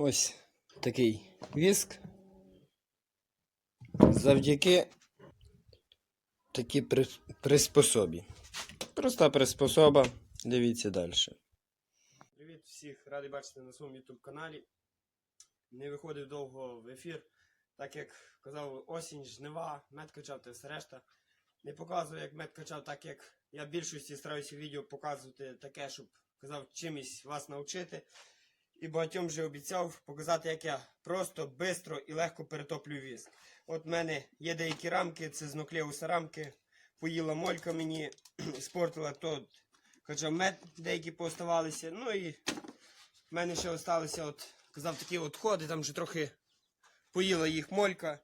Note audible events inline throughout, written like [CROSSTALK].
Ось такий віск. Завдяки такій при- приспособі. Проста приспособа. Дивіться далі. Привіт всіх, радий бачити на своєму YouTube каналі. Не виходив довго в ефір, так як казав осінь, жнива, мед качав та все решта. Не показую, як мед качав, так як я в більшості стараюся відео показувати таке, щоб казав чимось вас навчити. І багатьом вже обіцяв показати, як я просто, швидко і легко перетоплю віск. От в мене є деякі рамки, це з нуклеуса рамки. Поїла молька мені, [CLEARS THROAT] спортила то хоча мед деякі пооставалися. Ну і в мене ще залишилися, от, казав, такі отходи, там вже трохи поїла їх молька.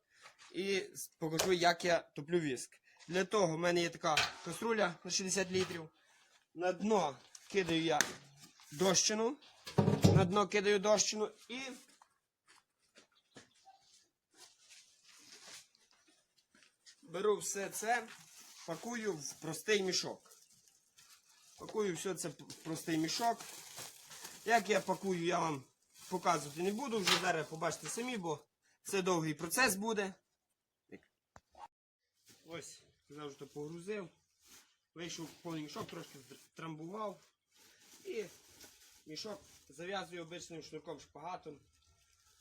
І покажу, як я топлю віск. Для того в мене є така каструля на 60 літрів. На дно кидаю я дощину. На дно кидаю дощину і беру все це, пакую в простий мішок. Пакую все це в простий мішок. Як я пакую, я вам показувати не буду. Вже зараз побачите самі, бо це довгий процес буде. Ось, що погрузив. Вийшов повний мішок, трошки трамбував. І мішок зав'язую обичним шнурком шпагатом.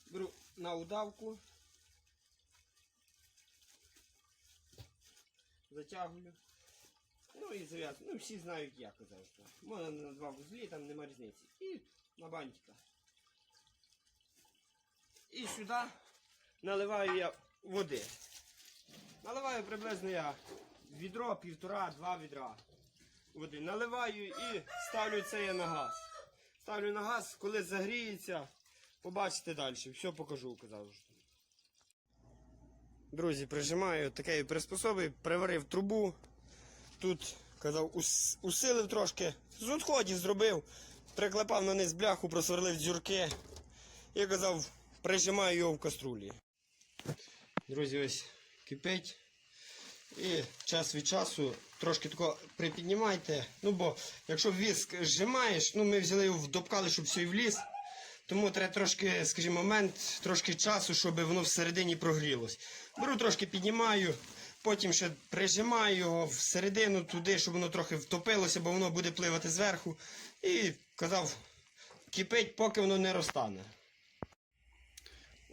Беру на удавку. Затягую. Ну і зав'язую. Ну всі знають як казав. Можна на два вузлі, там нема різниці. І на бантика. І сюди наливаю я води. Наливаю приблизно я відро, півтора, два відра води. Наливаю і ставлю це я на газ. Ставлю на газ, коли загріється, побачите далі. Все покажу, казав. Друзі, прижимаю такий приспособи, приварив трубу. Тут казав, ус- усилив трошки, з відходів зробив, приклепав на низ бляху, просверлив дзюрки. І казав, прижимаю його в каструлі. Друзі, ось кипить. І час від часу трошки тако припіднімайте. Ну бо якщо віск зжимаєш, ну ми взяли його вдопкали, щоб все і вліз. Тому треба трошки, скажімо, момент, трошки часу, щоб воно всередині прогрілось. Беру трошки піднімаю, потім ще прижимаю його всередину туди, щоб воно трохи втопилося, бо воно буде пливати зверху. І казав, кипить, поки воно не розтане.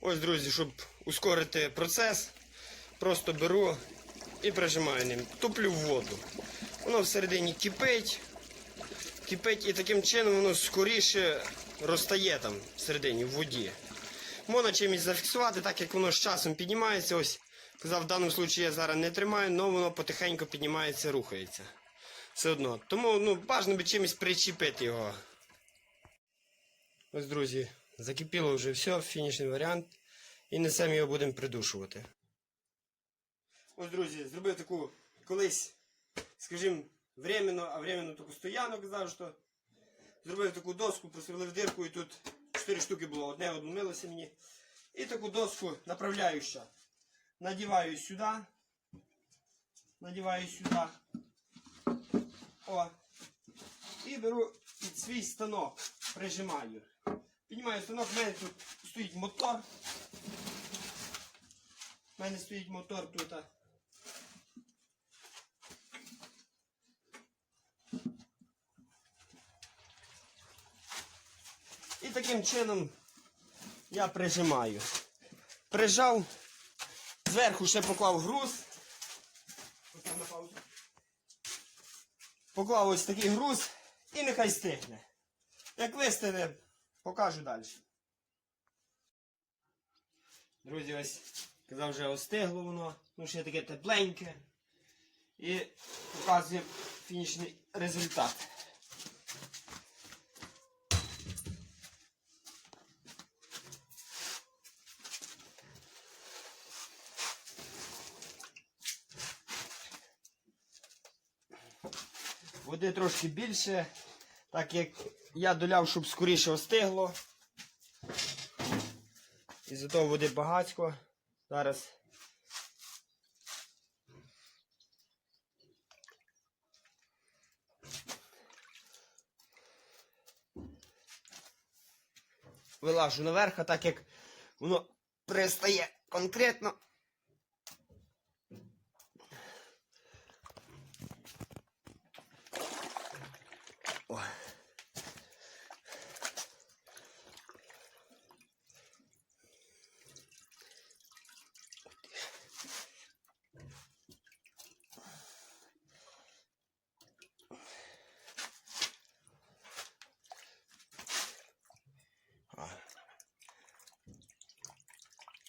Ось, друзі, щоб ускорити процес, просто беру і прижимаю ним. Туплю воду. Воно всередині кипить, кипить і таким чином воно скоріше розтає там всередині в воді. Можна чимось зафіксувати, так як воно з часом піднімається. Ось, казав, в даному випадку я зараз не тримаю, але воно потихеньку піднімається, рухається. Все одно. Тому ну, бажано би чимось причепити його. Ось, друзі, закипіло вже все, фінішний варіант. І несемо його будемо придушувати. Ось, друзі, зробив таку колись, скажімо, временно, а временно таку стоянок що зробив таку доску, просверлив дирку і тут 4 штуки було, одне одмилося мені. І таку доску направляюща. Надіваю сюди. Надіваю сюди. О. І беру під свій станок, прижимаю. Піднімаю станок, в мене тут стоїть мотор. У мене стоїть мотор тут. Таким чином я прижимаю. Прижав, зверху ще поклав груз. Поклав ось такий груз і нехай стигне. Як вистине, покажу далі. Друзі, ось казав вже остигло воно, ну ще таке тепленьке. І показує фінішний результат. Води трошки більше, так як я доляв, щоб скоріше остигло. І за того води багатько. Зараз. вилажу наверх, а так як воно пристає конкретно.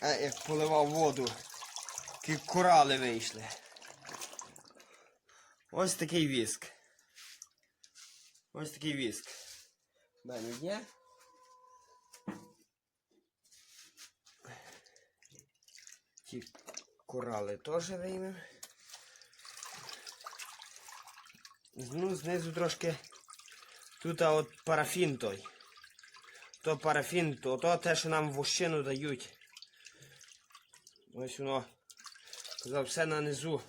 А як поливав воду, які корали вийшли. Ось такий віск. Ось такий віск. В мене є. Ті корали теж виймемо. Ну, знизу трошки. Тут от парафін той. То парафін, то, то те, що нам вощину дають. Ось воно. Казав, все на низу.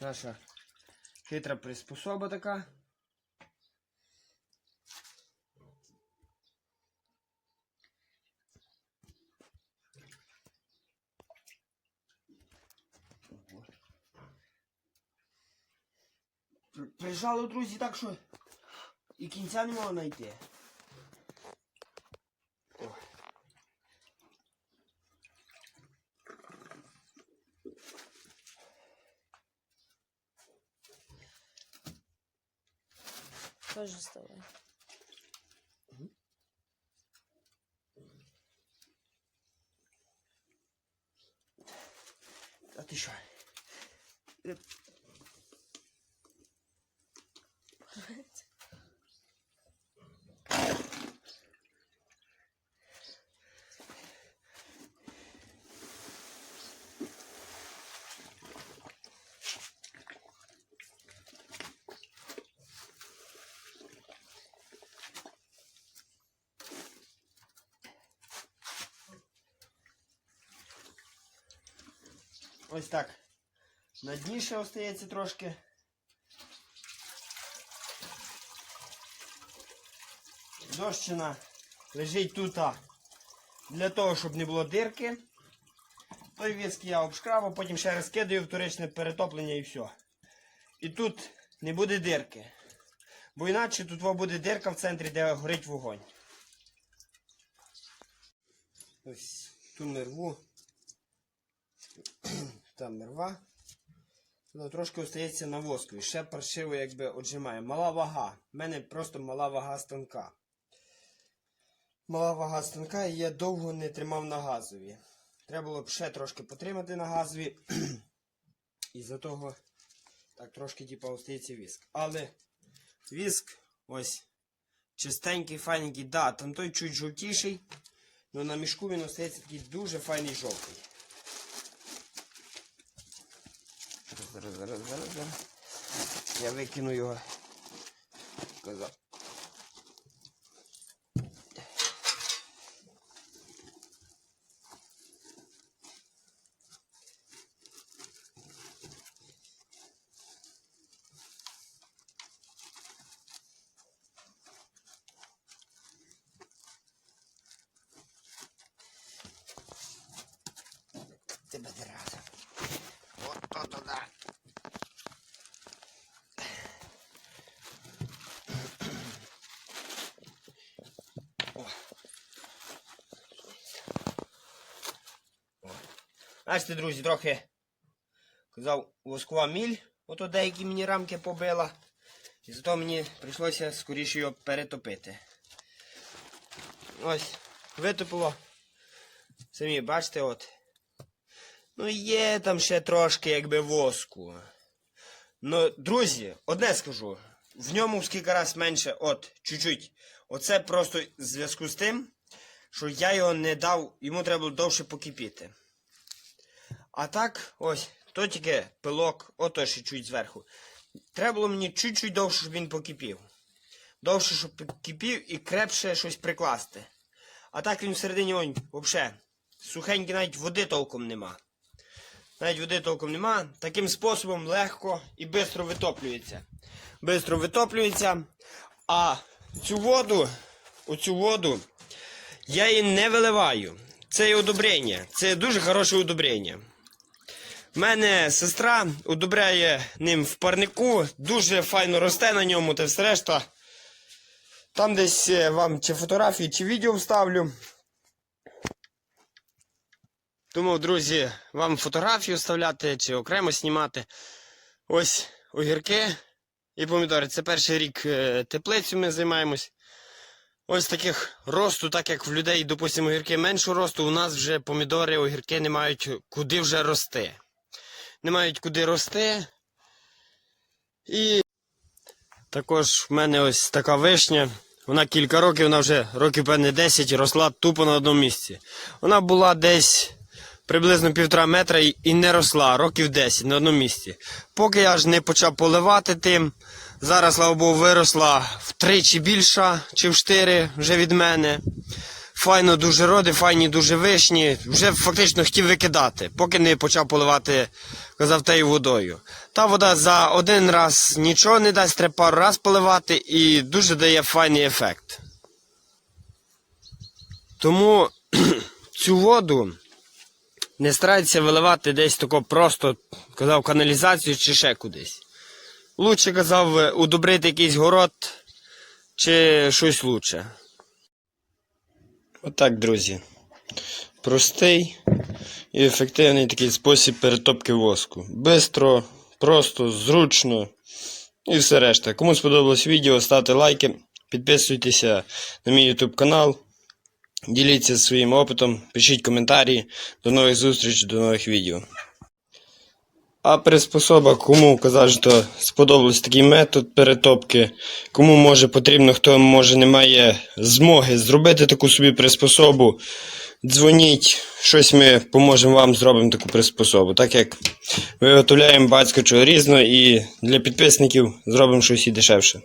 Наша хитра приспособа така. Прижало, друзі, так що і кінця не можна знайти. О. Тоже вставай. А ти що? Ось так. На дні ще остається трошки. Дощина лежить тут для того, щоб не було дирки. Той віск я обшкрабав, потім ще раз кидаю вторичне перетоплення і все. І тут не буде дирки. Бо інакше тут буде дирка в центрі, де горить вогонь. Ось ту мерву. Там мерва. Ну, трошки остається на воску. І Ще паршиво якби отжимає. Мала вага. У мене просто мала вага станка. Мала вага станка і я довго не тримав на газові. Треба було б ще трошки потримати на газові. [CLEARS THROAT] І за того так трошки типу, остається віск. Але віск ось чистенький, файненький. Да, там той чуть жовтіший. але на мішку він остається такий дуже файний жовтий. Зараз, зараз, зараз, зараз. Я викину його. Казав. Тебе разом. От то туди. Бачите, друзі, трохи казав воскова міль, ото деякі мені рамки побила. І зато мені прийшлося скоріше його перетопити. Ось, витопило. Самі бачите, от. Ну, є там ще трошки якби воску. Ну, друзі, одне скажу. В ньому в скільки раз менше, от, чуть-чуть. Оце просто в зв'язку з тим, що я його не дав, йому треба було довше покипіти. А так, ось, то тільки пилок, ото ще чуть зверху. Треба було мені чуть-чуть довше, щоб він покипів. Довше, щоб покипів і крепше щось прикласти. А так він всередині он, взагалі, сухенький, навіть води толком нема. Навіть води толком нема. Таким способом легко і швидко витоплюється. Бистро витоплюється. А цю воду, оцю воду, я її не виливаю. Це є удобрення. Це дуже хороше удобрення. У мене сестра удобряє ним в парнику, дуже файно росте на ньому та все решта. Там десь е, вам чи фотографії, чи відео вставлю. Тому, друзі, вам фотографію вставляти чи окремо знімати. Ось огірки і помідори. Це перший рік е, теплицю ми займаємось. Ось таких росту, так як в людей, допустимо, огірки меншого росту, у нас вже помідори, огірки не мають куди вже рости. Не мають куди рости. І також в мене ось така вишня. Вона кілька років, вона вже років певне 10 росла тупо на одному місці. Вона була десь приблизно півтора метра і не росла років 10 на одному місці. Поки я аж не почав поливати тим. Зараз, слава Богу, виросла втричі більша, чи в чотири вже від мене. Файно дуже роди, файні дуже вишні. Вже фактично хотів викидати, поки не почав поливати, казав, тею водою. Та вода за один раз нічого не дасть, треба пару раз поливати і дуже дає файний ефект. Тому [CLEARS THROAT] цю воду не старайтеся виливати десь тако просто, казав, каналізацію чи ще кудись. Лучше казав удобрити якийсь город чи щось лучше. Отак, друзі. Простий і ефективний такий спосіб перетопки воску. Бистро, просто, зручно і все решта. Кому сподобалось відео, ставте лайки, підписуйтеся на мій YouTube канал, діліться своїм опитом, пишіть коментарі. До нових зустрічей, до нових відео. А приспособа, кому казав, що сподобався такий метод перетопки, кому може потрібно, хто може не має змоги зробити таку собі приспособу, дзвоніть, щось ми поможемо вам, зробимо таку приспособу. Так як виготовляємо батько чого різно і для підписників зробимо щось і дешевше.